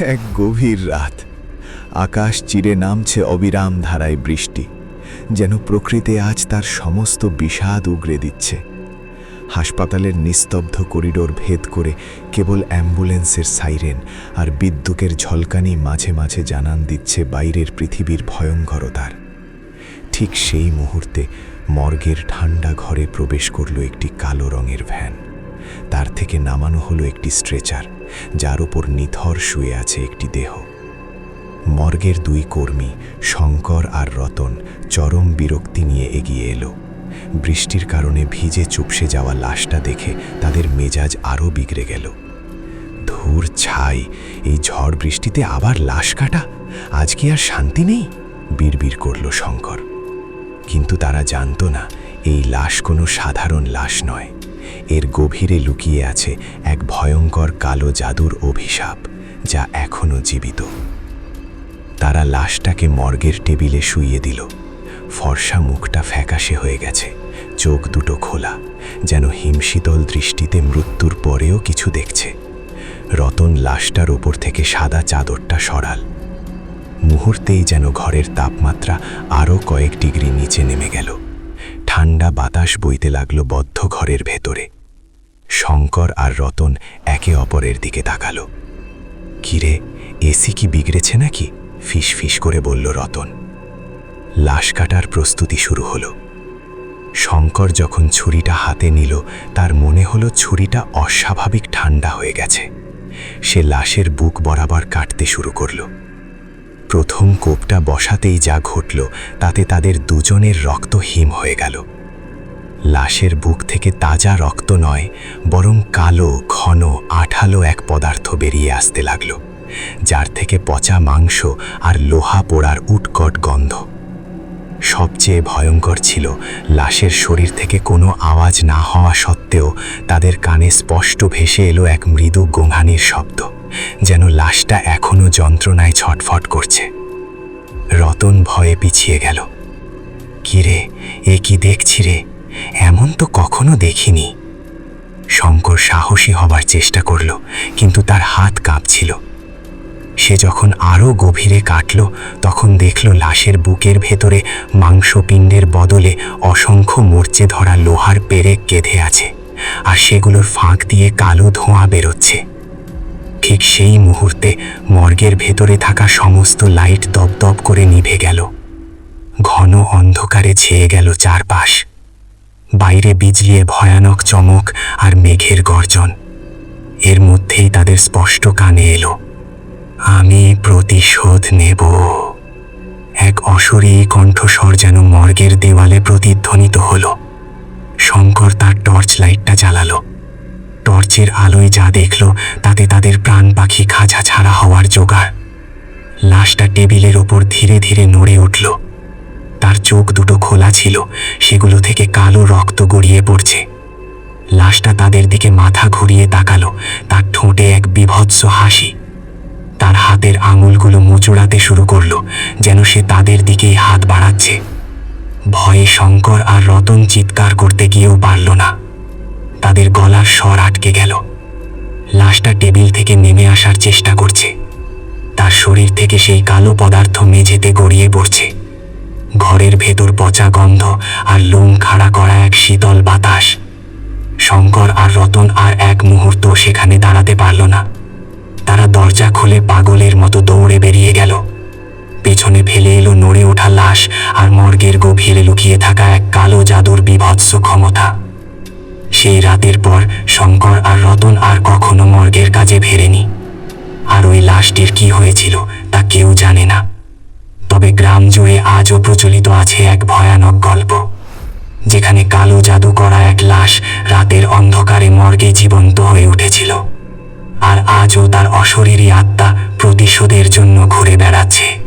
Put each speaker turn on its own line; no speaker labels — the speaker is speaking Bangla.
এক গভীর রাত। আকাশ চিরে নামছে অবিরাম ধারায় বৃষ্টি, যেন প্রকৃতি আজ তার সমস্ত বিষাদ উগরে দিচ্ছে। হাসপাতালের নিস্তব্ধ করিডোর ভেদ করে কেবল অ্যাম্বুলেন্সের সাইরেন আর বিদ্যুকের ঝলকানি মাঝে মাঝে জানান দিচ্ছে বাইরের পৃথিবীর ভয়ঙ্করতার। ঠিক সেই মুহূর্তে মর্গের ঠান্ডা ঘরে প্রবেশ করল একটি কালো রঙের ভ্যান। তার থেকে নামানো হলো একটি স্ট্রেচার যার ওপর নিথর শুয়ে আছে একটি দেহ। মর্গের দুই কর্মী, শঙ্কর আর রতন, চরম বিরক্তি নিয়ে এগিয়ে এলো। বৃষ্টির কারণে ভিজে চুপসে যাওয়া লাশটা দেখে তাদের মেজাজ আরও বিগড়ে গেল। ধূর ছাই, এই ঝড় বৃষ্টিতে আবার লাশ কাটা? আজ কি আর শান্তি নেই? বিড়বিড় করল শঙ্কর। কিন্তু তারা জানতো না, এই লাশ কোনো সাধারণ লাশ নয়। এর গভীরে লুকিয়ে আছে এক ভয়ঙ্কর কালো জাদুর অভিশাপ, যা এখনও জীবিত। তারা লাশটাকে মর্গের টেবিলে শুইয়ে দিল। ফর্সা মুখটা ফ্যাকাশে হয়ে গেছে, চোখ দুটো খোলা, যেন হিমশীতল দৃষ্টিতে মৃত্যুর পরেও কিছু দেখছে। রতন লাশটার ওপর থেকে সাদা চাদরটা সরাল। মুহূর্তেই যেন ঘরের তাপমাত্রা আরও কয়েক ডিগ্রি নিচে নেমে গেল। ঠান্ডা বাতাস বইতে লাগল বদ্ধ ঘরের ভেতরে। শঙ্কর আর রতন একে অপরের দিকে তাকালো। কিরে, এসি কি বিগড়েছে নাকি? ফিস ফিস করে বলল রতন। লাশ কাটার প্রস্তুতি শুরু হলো। শঙ্কর যখন ছুরিটা হাতে নিল, তার মনে হলো ছুরিটা অস্বাভাবিক ঠান্ডা হয়ে গেছে। সে লাশের বুক বরাবর কাটতে শুরু করল। প্রথম কোপটা বসাতেই যা ঘটল, তাতে তাদের দুজনের রক্ত হিম হয়ে গেল। লাশের বুক থেকে তাজা রক্ত নয়, বরং কালো, ঘন, আঠালো এক পদার্থ বেরিয়ে আসতে লাগল, যার থেকে পচা মাংস আর লোহা পোড়ার উটকট গন্ধ। সবচেয়ে ভয়ঙ্কর ছিল, লাশের শরীর থেকে কোনো আওয়াজ না হওয়া সত্ত্বেও তাদের কানে স্পষ্ট ভেসে এলো এক মৃদু গোঙানির শব্দ, যেন লাশটা এখনও যন্ত্রণায় ছটফট করছে। রতন ভয়ে পিছিয়ে গেল। কিরে, এ কি দেখছি রে? এমন তো কখনো দেখিনি। শঙ্কর সাহসী হবার চেষ্টা করল, কিন্তু তার হাত কাঁপছিল। সে যখন আরও গভীরে কাটল, তখন দেখল লাশের বুকের ভেতরে মাংসপিণ্ডের বদলে অসংখ্য মরচে ধরা লোহার পেরেক কেঁধে আছে, আর সেগুলোর ফাঁক দিয়ে কালো ধোঁয়া বেরোচ্ছে। ঠিক সেই মুহূর্তে মর্গের ভেতরে থাকা সমস্ত লাইট দপদপ করে নিভে গেল। ঘন অন্ধকারে ছেয়ে গেল চারপাশ। বাইরে বিজলিয়ে ভয়ানক চমক আর মেঘের গর্জন। এর মধ্যেই তাদের স্পষ্ট কানে এলো। আমি প্রতিশোধ নেব। এক অশরী কণ্ঠস্বর যেন মর্গের দেওয়ালে প্রতিধ্বনিত হল। শঙ্কর তার টর্চ লাইটটা জ্বালালো। টর্চের আলোয় যা দেখল, তাতে তাদের প্রাণ পাখি খাঁচা ছাড়া হওয়ার জোগাড়। লাশটা টেবিলের ওপর ধীরে ধীরে নড়ে উঠল। তার চোখ দুটো খোলা ছিল, সেগুলো থেকে কালো রক্ত গড়িয়ে পড়ছে। লাশটা তাদের দিকে মাথা ঘুরিয়ে তাকালো, তার ঠোঁটে এক বিভৎস হাসি। তার হাতের আঙুলগুলো মোচড়াতে শুরু করল, যেন সে তাদের দিকেই হাত বাড়াচ্ছে। ভয়ে শঙ্কর আর রতন চিৎকার করতে গিয়েও পারল না। তাদের গলার স্বর আটকে গেল। লাশটা টেবিল থেকে নেমে আসার চেষ্টা করছে। তার শরীর থেকে সেই কালো পদার্থ মেঝেতে গড়িয়ে পড়ছে। ঘরের ভেতর পচা গন্ধ আর লোম খাড়া করা এক শীতল বাতাস। শঙ্কর আর রতন আর এক মুহূর্ত সেখানে দাঁড়াতে পারল না। দরজা খুলে পাগলের মতো দৌড়ে বেরিয়ে গেল। পেছনে ফেলে এলো নড়ে ওঠা লাশ আর মর্গের গভীরে লুকিয়ে থাকা এক কালো জাদুর বিভৎস ক্ষমতা। সেই রাতের পর শঙ্কর আর রতন আর কখনো মর্গের কাজে ফেরেনি। আর ওই লাশটির কি হয়েছিল তা কেউ জানে না। তবে গ্রাম জুড়ে আজও প্রচলিত আছে এক ভয়ানক গল্প, যেখানে কালো জাদু করা এক লাশ রাতের অন্ধকারে মর্গে জীবন্ত হয়ে উঠেছিল। আর আজও তার অশরীরী আত্মা প্রতিশোধের জন্য ঘুরে বেড়াচ্ছে।